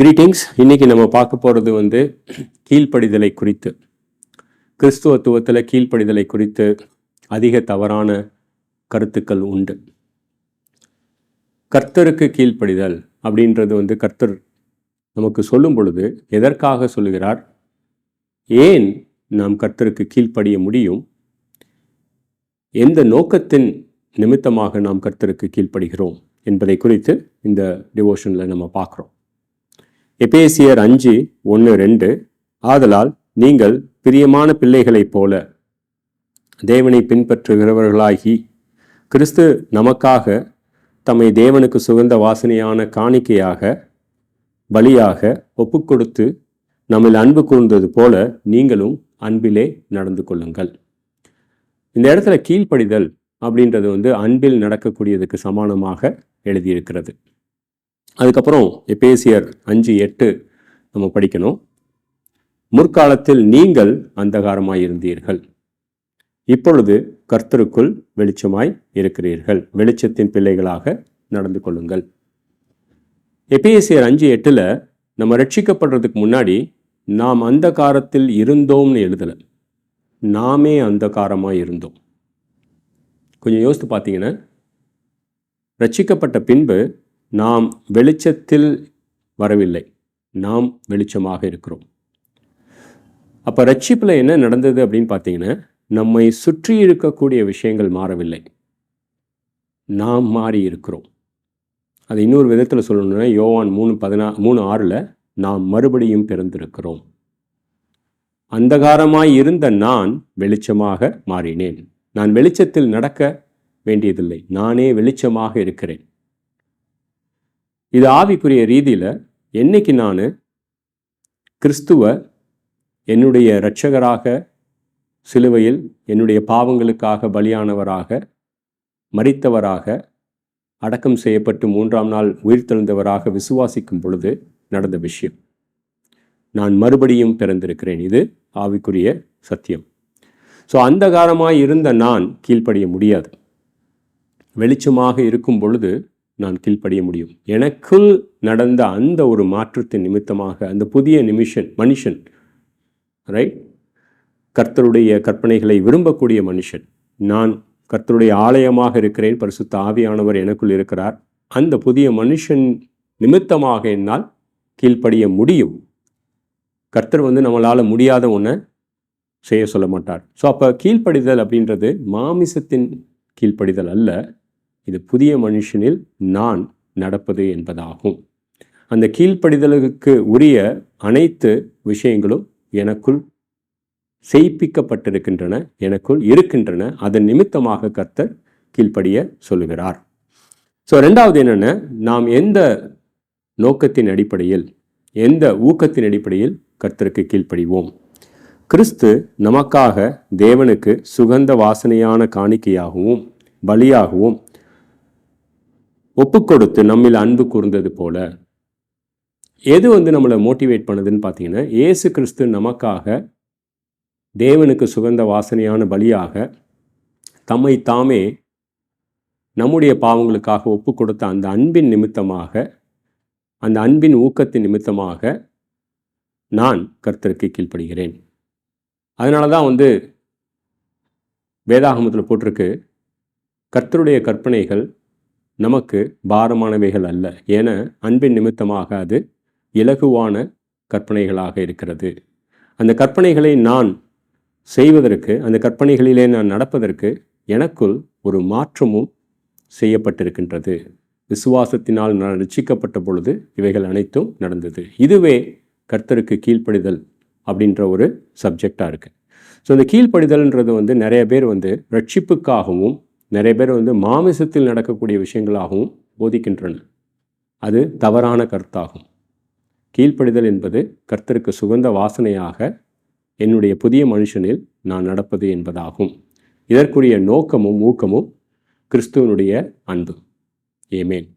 Greetings இன்னைக்கு நம்ம பார்க்க போகிறது வந்து கீழ்ப்படிதலை குறித்து. கிறிஸ்துவத்துவத்தில் கீழ்ப்படிதலை குறித்து அதிக தவறான கருத்துக்கள் உண்டு. கர்த்தருக்கு கீழ்ப்படிதல் அப்படின்றது வந்து கர்த்தர் நமக்கு சொல்லும் பொழுது எதற்காக சொல்லுகிறார்? ஏன் நாம் கர்த்தருக்கு கீழ்ப்படிய முடியும்? எந்த நோக்கத்தின் நிமித்தமாக நாம் கர்த்தருக்கு கீழ்ப்படுகிறோம் என்பதை குறித்து இந்த டிவோஷனில் நம்ம பார்க்குறோம். எபேசியர் அஞ்சு ஒன்று ரெண்டு ஆதலால் நீங்கள் பிரியமான பிள்ளைகளைப் போல தேவனை பின்பற்றுகிறவர்களாகி கிறிஸ்து நமக்காக தம்மை தேவனுக்கு சுகந்த வாசனையான காணிக்கையாக பலியாக ஒப்புக்கொடுத்து நம்மில் அன்பு கூர்ந்தது போல நீங்களும் அன்பிலே நடந்து கொள்ளுங்கள். இந்த இடத்துல கீழ்ப்படிதல் அப்படின்றது வந்து அன்பில் நடக்கக்கூடியதுக்கு சமானமாக எழுதியிருக்கிறது. அதுக்கப்புறம் எபேசியர் அஞ்சு எட்டு நம்ம படிக்கணும். முற்காலத்தில் நீங்கள் அந்தகாரமாய் இருந்தீர்கள் இப்பொழுது கர்த்தருக்குள் வெளிச்சமாய் இருக்கிறீர்கள். வெளிச்சத்தின் பிள்ளைகளாக நடந்து கொள்ளுங்கள். எபேசியர் அஞ்சு எட்டில் நம்ம ரட்சிக்கப்படுறதுக்கு முன்னாடி நாம் அந்த காரத்தில் இருந்தோம்னு எழுதலை. நாமே அந்த காரமாக இருந்தோம் கொஞ்சம் யோசித்து பார்த்தீங்கன்னா ரட்சிக்கப்பட்ட பின்பு நாம் வெளிச்சத்தில் வரவில்லை. நாம் வெளிச்சமாக இருக்கிறோம். அப்போ ரட்சிப்பில் என்ன நடந்தது அப்படின்னு பார்த்தீங்கன்னா நம்மை சுற்றி இருக்கக்கூடிய விஷயங்கள் மாறவில்லை. நாம் மாறி இருக்கிறோம். அது இன்னொரு விதத்தில் சொல்லணும்னா யோவான் மூணு பதினா மூணு ஆறில் நாம் மறுபடியும் பிறந்திருக்கிறோம். அந்தகாரமாய் இருந்த நான் வெளிச்சமாக மாறினேன். நான் வெளிச்சத்தில் நடக்க வேண்டியதில்லை. நானே வெளிச்சமாக இருக்கிறேன். இது ஆவிக்குரிய ரீதியில் என்னைக்கு நான் கிறிஸ்துவ என்னுடைய இரட்சகராக சிலுவையில் என்னுடைய பாவங்களுக்காக பலியானவராக மறித்தவராக அடக்கம் செய்யப்பட்டு மூன்றாம் நாள் உயிர்த்தெழுந்தவராக விசுவாசிக்கும் பொழுது நடந்த விஷயம். நான் மறுபடியும் பிறந்திருக்கிறேன். இது ஆவிக்குரிய சத்தியம். ஸோ அந்தகாரமாய் இருந்த நான் கீழ்ப்படிய முடியாது. வெளிச்சமாக இருக்கும் பொழுது நான் கீழ்ப்படிய முடியும். எனக்குள் நடந்த அந்த ஒரு மாற்றத்தின் நிமித்தமாக அந்த புதிய நிமிஷன் மனுஷன் ரைட் கர்த்தருடைய கற்பனைகளை விரும்பக்கூடிய மனுஷன். நான் கர்த்தருடைய ஆலயமாக இருக்கிறேன் பரிசுத்த ஆவியானவர் எனக்குள் இருக்கிறார். அந்த புதிய மனுஷன் நிமித்தமாக என்னால் கீழ்ப்படிய முடியும். கர்த்தர் வந்து நம்மளால் முடியாத ஒன்றை செய்ய சொல்ல மாட்டார். ஸோ அப்போ கீழ்ப்படிதல் அப்படின்றது மாமிசத்தின் கீழ்ப்படிதல் அல்ல. இது புதிய மனுஷனில் நான் நடப்பது என்பதாகும். அந்த கீழ்ப்படிதலுக்கு உரிய அனைத்து விஷயங்களும் எனக்குள் செய்ப்பிக்கப்பட்டிருக்கின்றன எனக்குள் இருக்கின்றன. அதன் நிமித்தமாக கர்த்தர் கீழ்ப்படிய சொல்லுகிறார். ஸோ ரெண்டாவது என்னென்ன? நாம் எந்த நோக்கத்தின் அடிப்படையில் எந்த ஊக்கத்தின் அடிப்படையில் கர்த்தருக்கு கீழ்ப்படிவோம்? கிறிஸ்து நமக்காக தேவனுக்கு சுகந்த வாசனையான காணிக்கையாகவும் பலியாகவும் ஒப்புக்கொடுத்து நம்மில் அன்பு கூர்ந்தது போல எது வந்து நம்மளை மோட்டிவேட் பண்ணுதுன்னு பார்த்தீங்கன்னா ஏசு கிறிஸ்து நமக்காக தேவனுக்கு சுகந்த வாசனையான பலியாக தம்மை தாமே நம்முடைய பாவங்களுக்காக ஒப்பு கொடுத்த அந்த அன்பின் நிமித்தமாக அந்த அன்பின் ஊக்கத்தின் நிமித்தமாக நான் கர்த்தருக்கு கீழ்ப்படுகிறேன். அதனால தான் வந்து வேதாகமத்தில் போட்டிருக்கு கர்த்தருடைய கற்பனைகள் நமக்கு பாரமானவைகள் அல்ல என அன்பின் நிமித்தமாக அது இலகுவான கற்பனைகளாக இருக்கிறது. அந்த கற்பனைகளை நான் செய்வதற்கு அந்த கற்பனைகளிலே நான் நடப்பதற்கு எனக்குள் ஒரு மாற்றமும் செய்யப்பட்டிருக்கின்றது. விசுவாசத்தினால் நான் ரட்சிக்கப்பட்ட பொழுது இவைகள் அனைத்தும் நடந்தது. இதுவே கர்த்தருக்கு கீழ்ப்படிதல் அப்படின்ற ஒரு சப்ஜெக்டாக இருக்குது ஸோ இந்த கீழ்ப்படிதல்ன்றது வந்து நிறைய பேர் வந்து ரட்சிப்புக்காகவும் நிறைய பேர் வந்து மாமிசத்தில் நடக்கக்கூடிய விஷயங்களாகவும் போதிக்கின்றன. அது தவறான கருத்தாகும். கீழ்ப்படிதல் என்பது கர்த்தருக்கு சுகந்த வாசனையாக என்னுடைய புதிய மனுஷனில் நான் நடப்பது என்பதாகும். இதற்குரிய நோக்கமும் ஊக்கமும் கிறிஸ்துவனுடைய அன்பு. ஏமேன்